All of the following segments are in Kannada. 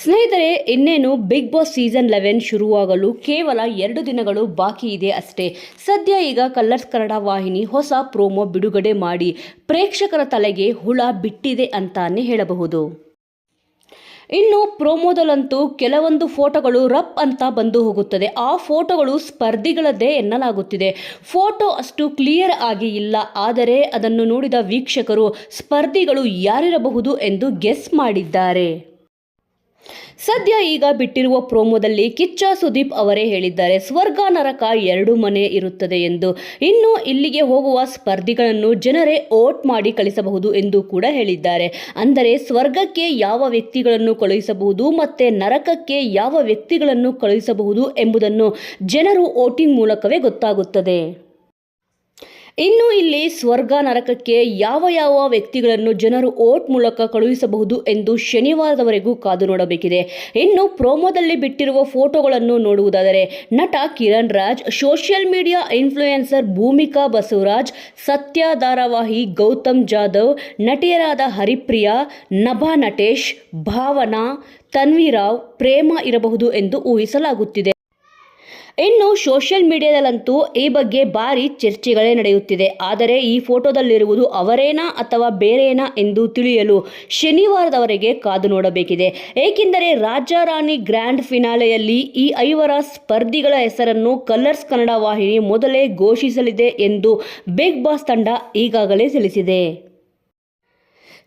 ಸ್ನೇಹಿತರೆ, ಇನ್ನೇನು ಬಿಗ್ ಬಾಸ್ ಸೀಸನ್ ಲೆವೆನ್ ಶುರುವಾಗಲು ಕೇವಲ ಎರಡು ದಿನಗಳು ಬಾಕಿ ಇದೆ ಅಷ್ಟೇ. ಸದ್ಯ ಈಗ ಕಲರ್ಸ್ ಕನ್ನಡ ವಾಹಿನಿ ಹೊಸ ಪ್ರೋಮೋ ಬಿಡುಗಡೆ ಮಾಡಿ ಪ್ರೇಕ್ಷಕರ ತಲೆಗೆ ಹುಳ ಬಿಟ್ಟಿದೆ ಅಂತಾನೆ ಹೇಳಬಹುದು. ಇನ್ನು ಪ್ರೋಮೋದಲ್ಲಂತೂ ಕೆಲವೊಂದು ಫೋಟೋಗಳು ರಪ್ ಅಂತ ಬಂದು ಹೋಗುತ್ತದೆ. ಆ ಫೋಟೋಗಳು ಸ್ಪರ್ಧಿಗಳದ್ದೇ ಎನ್ನಲಾಗುತ್ತಿದೆ. ಫೋಟೋ ಅಷ್ಟು ಕ್ಲಿಯರ್ ಆಗಿ ಇಲ್ಲ. ಆದರೆ ಅದನ್ನು ನೋಡಿದ ವೀಕ್ಷಕರು ಸ್ಪರ್ಧಿಗಳು ಯಾರಿರಬಹುದು ಎಂದು ಗೆಸ್ ಮಾಡಿದ್ದಾರೆ. ಸದ್ಯ ಈಗ ಬಿಟ್ಟಿರುವ ಪ್ರೋಮೋದಲ್ಲಿ ಕಿಚ್ಚ ಸುದೀಪ್ ಅವರೇ ಹೇಳಿದ್ದಾರೆ. ಸ್ವರ್ಗ, ನರಕ ಎರಡು ಮನೆ ಇರುತ್ತದೆ ಎಂದು. ಇನ್ನು ಇಲ್ಲಿಗೆ ಹೋಗುವ ಸ್ಪರ್ಧಿಗಳನ್ನು ಜನರೇ ಓಟ್ ಮಾಡಿ ಕಳಿಸಬಹುದು ಎಂದು ಕೂಡ ಹೇಳಿದ್ದಾರೆ. ಅಂದರೆ ಸ್ವರ್ಗಕ್ಕೆ ಯಾವ ವ್ಯಕ್ತಿಗಳನ್ನು ಕಳುಹಿಸಬಹುದು ಮತ್ತೆ ನರಕಕ್ಕೆ ಯಾವ ವ್ಯಕ್ತಿಗಳನ್ನು ಕಳುಹಿಸಬಹುದು ಎಂಬುದನ್ನು ಜನರು ವೋಟಿಂಗ್ ಮೂಲಕವೇ ಗೊತ್ತಾಗುತ್ತದೆ. ಇನ್ನು ಇಲ್ಲಿ ಸ್ವರ್ಗ ನರಕಕ್ಕೆ ಯಾವ ಯಾವ ವ್ಯಕ್ತಿಗಳನ್ನು ಜನರು ಓಟ್ ಮೂಲಕ ಕಳುಹಿಸಬಹುದು ಎಂದು ಶನಿವಾರದವರೆಗೂ ಕಾದು ನೋಡಬೇಕಿದೆ. ಇನ್ನು ಪ್ರೋಮೋದಲ್ಲಿ ಬಿಟ್ಟಿರುವ ಫೋಟೋಗಳನ್ನು ನೋಡುವುದಾದರೆ ನಟ Kiran Raj, social media influencer Bhoomika Basavaraj, Sathya ಧಾರಾವಾಹಿ ಗೌತಮ್ ಜಾಧವ್, ನಟಿಯರಾದ ಹರಿಪ್ರಿಯಾ, ನಭಾ ನಟೇಶ್, ಭಾವನಾ ತನ್ವಿರಾವ್ ಪ್ರೇಮ ಇರಬಹುದು ಎಂದು ಊಹಿಸಲಾಗುತ್ತಿದೆ. ಇನ್ನು ಸೋಷಿಯಲ್ ಮೀಡಿಯಾದಲ್ಲಂತೂ ಈ ಬಗ್ಗೆ ಭಾರಿ ಚರ್ಚೆಗಳೇ ನಡೆಯುತ್ತಿದೆ. ಆದರೆ ಈ ಫೋಟೋದಲ್ಲಿರುವುದು ಅವರೇನಾ ಅಥವಾ ಬೇರೇನಾ ಎಂದು ತಿಳಿಯಲು ಶನಿವಾರದವರೆಗೆ ಕಾದು ನೋಡಬೇಕಿದೆ. ಏಕೆಂದರೆ ರಾಜಾರಾಣಿ ಗ್ರ್ಯಾಂಡ್ ಫಿನಾಲೆಯಲ್ಲಿ ಈ ಐವರ ಸ್ಪರ್ಧಿಗಳ ಹೆಸರನ್ನು ಕಲರ್ಸ್ ಕನ್ನಡ ವಾಹಿನಿ ಮೊದಲೇ ಘೋಷಿಸಲಿದೆ ಎಂದು ಬಿಗ್ ಬಾಸ್ ತಂಡ ಈಗಾಗಲೇ ತಿಳಿಸಿದೆ.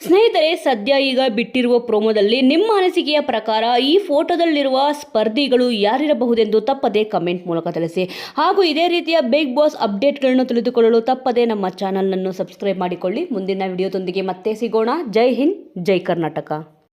ಸ್ನೇಹಿತರೆ, ಸದ್ಯ ಈಗ ಬಿಟ್ಟಿರುವ ಪ್ರೋಮೋದಲ್ಲಿ ನಿಮ್ಮ ಅನಿಸಿಕೆಯ ಪ್ರಕಾರ ಈ ಫೋಟೋದಲ್ಲಿರುವ ಸ್ಪರ್ಧಿಗಳು ಯಾರಿರಬಹುದೆಂದು ತಪ್ಪದೆ ಕಮೆಂಟ್ ಮೂಲಕ ತಿಳಿಸಿ. ಹಾಗೂ ಇದೇ ರೀತಿಯ ಬಿಗ್ ಬಾಸ್ ಅಪ್ಡೇಟ್ಗಳನ್ನು ತಿಳಿದುಕೊಳ್ಳಲು ತಪ್ಪದೆ ನಮ್ಮ ಚಾನಲನ್ನು ಸಬ್ಸ್ಕ್ರೈಬ್ ಮಾಡಿಕೊಳ್ಳಿ. ಮುಂದಿನ ವಿಡಿಯೋದೊಂದಿಗೆ ಮತ್ತೆ ಸಿಗೋಣ. ಜೈ ಹಿಂದ್, ಜೈ ಕರ್ನಾಟಕ.